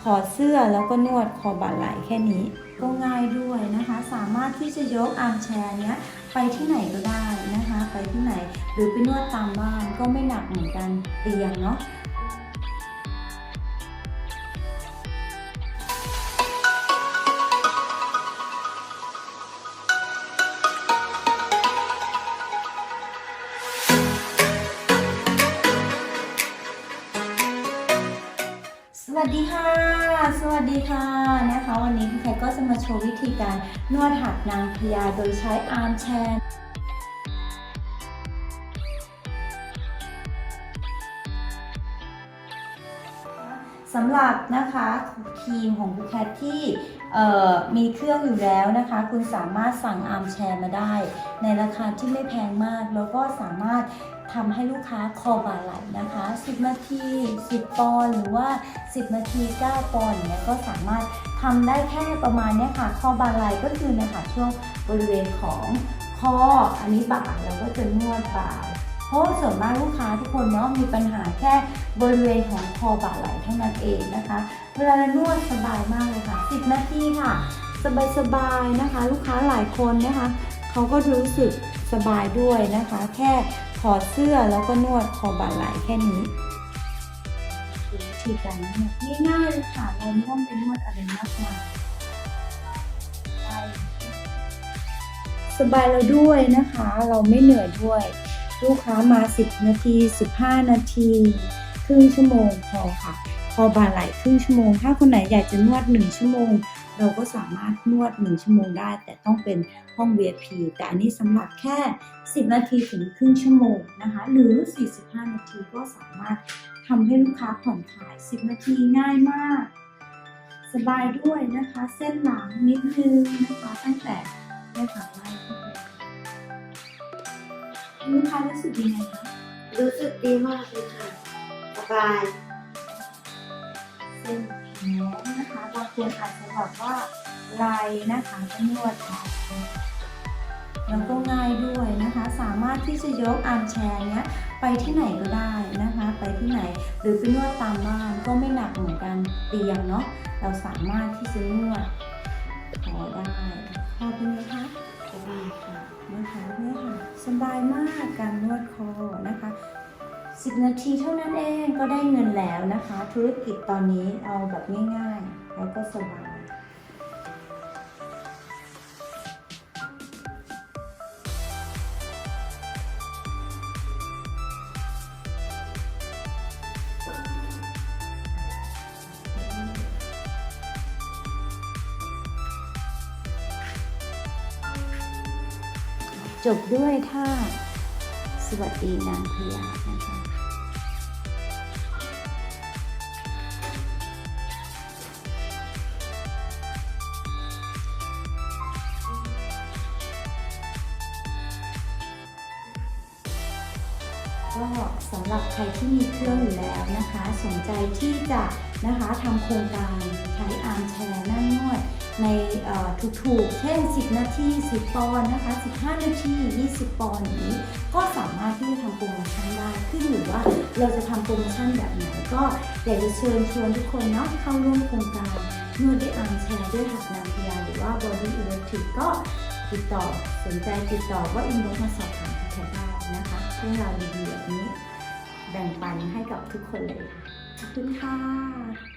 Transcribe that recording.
ถอดเสื้อแล้วก็นวดคอบ่าไหล่แค่นี้ ก็ง่ายด้วยนะคะ สามารถที่จะยกอาร์มแชร์เนี้ยไปที่ไหนก็ได้นะคะ ไปที่ไหนหรือไปนวดตามบ้านก็ไม่หนักเหมือนกันเตียงเนาะ วัสดีค่ะ สวัสดีค่ะนะคะ วันนี้พี่แคทก็จะมาโชว์วิธีการนวดหัดนางพญาโดยใช้อาร์มแชร์ สำหรับนะคะทีมของคุณแคทที่มีเครื่องอยู่แล้วนะคะ คุณสามารถสั่งอาร์มแชร์มาได้ ในราคาที่ไม่แพงมาก แล้วก็สามารถทำให้ลูกค้าคอบาไหลนะคะ 10 นาที 10 ปอนหรือว่า 10 นาที 9 ปอนอย่างเนี้ยก็สามารถทำได้แค่ประมาณเนี้ยค่ะ คอบาไหลก็คือนะคะช่วงบริเวณของคออันนี้บ่าเราก็จะนวดบ่า เพราะส่วนมากลูกค้าทุกคนเนาะมีปัญหาแค่บริเวณของคอบ่าไหล่เท่านั้นเองนะคะ เวลาเรานวดสบายมากเลยค่ะ 10 นาทีค่ะ สบายๆนะคะ ลูกค้าหลายคนนะคะเขาก็รู้สึกสบายด้วยนะคะ แค่ถอดเสื้อแล้วก็นวดคอบ่าไหล่แค่นี้คือวิธีการนวดง่ายๆเลยค่ะเราไม่ต้องไปนวดอะไรมากมายสบายเราด้วยนะคะ เราไม่เหนื่อยด้วย ลูกค้ามา 10 นาที 15 นาที ครึ่งชั่วโมงพอค่ะ พอบ่าไหลครึ่งชั่วโมง ถ้าคนไหนอยากจะนวด 1 ชั่วโมง เราก็สามารถนวด 1 ชั่วโมงได้ แต่ต้องเป็นห้อง VIP แต่อันนี้สำหรับแค่ 10 นาทีถึงครึ่งชั่วโมงนะคะ หรือ 45 นาทีก็สามารถทำให้ลูกค้าผ่อนคลาย 10 นาทีง่ายมาก สบายด้วยนะคะ เส้นหลังนิดนึงนะคะ ตั้งแต่ได้ขาไล่เข้าไป รู้สึกยังไงคะรู้สึกดีมากเลยค่ะสบายเส้นแขนนะคะบางคนอาจจะแบบว่าไหลนะคะก็นวดค่ะแล้วก็ง่ายด้วยนะคะ สามารถที่จะยกอาร์มแชร์เนี้ยไปที่ไหนก็ได้นะคะ ไปที่ไหนหรือไปนวดตามบ้านก็ไม่หนักเหมือนกันเตียงเนาะเราสามารถที่จะนวดคอได้คอเป็นไงคะายค่ะนะคะเนี่ยค่ะสบายมากการนวดคอนะคะ10นาทีเท่านั้นเองก็ได้เงินแล้วนะคะ ธุรกิจตอนนี้เอาแบบง่ายๆ แล้วก็สบาย จบด้วยท่าสวัสดีนางพญานะคะก็สำหรับใครที่มีเครื่องอยู่แล้วนะคะ สนใจที่จะ นะคะทำโครงการใช้อาร์มแชร์นั่งนวดในถูกๆ เช่น 10 นาที 10 ปอนด์นะคะ 15 นาที 20 ปอนด์อย่างนี้ ก็สามารถที่จะทำโปรโมชั่นได้ขึ้นอยู่ว่าเราจะทำโปรโมชั่นแบบไหน ก็อยากจะเชิญชวนทุกคนเนาะเข้าร่วมโครงการนวดด้วยอาร์มแชร์ด้วยหักนาพยาหรือว่า Body Electric ก็ติดต่อสนใจติดต่อว่าอินบ็อกมาสอบถามแคทได้นะคะเรื่องราวดีๆแบบนี้ แบ่งปันให้กับทุกคนเลยค่ะ ขอบคุณค่ะ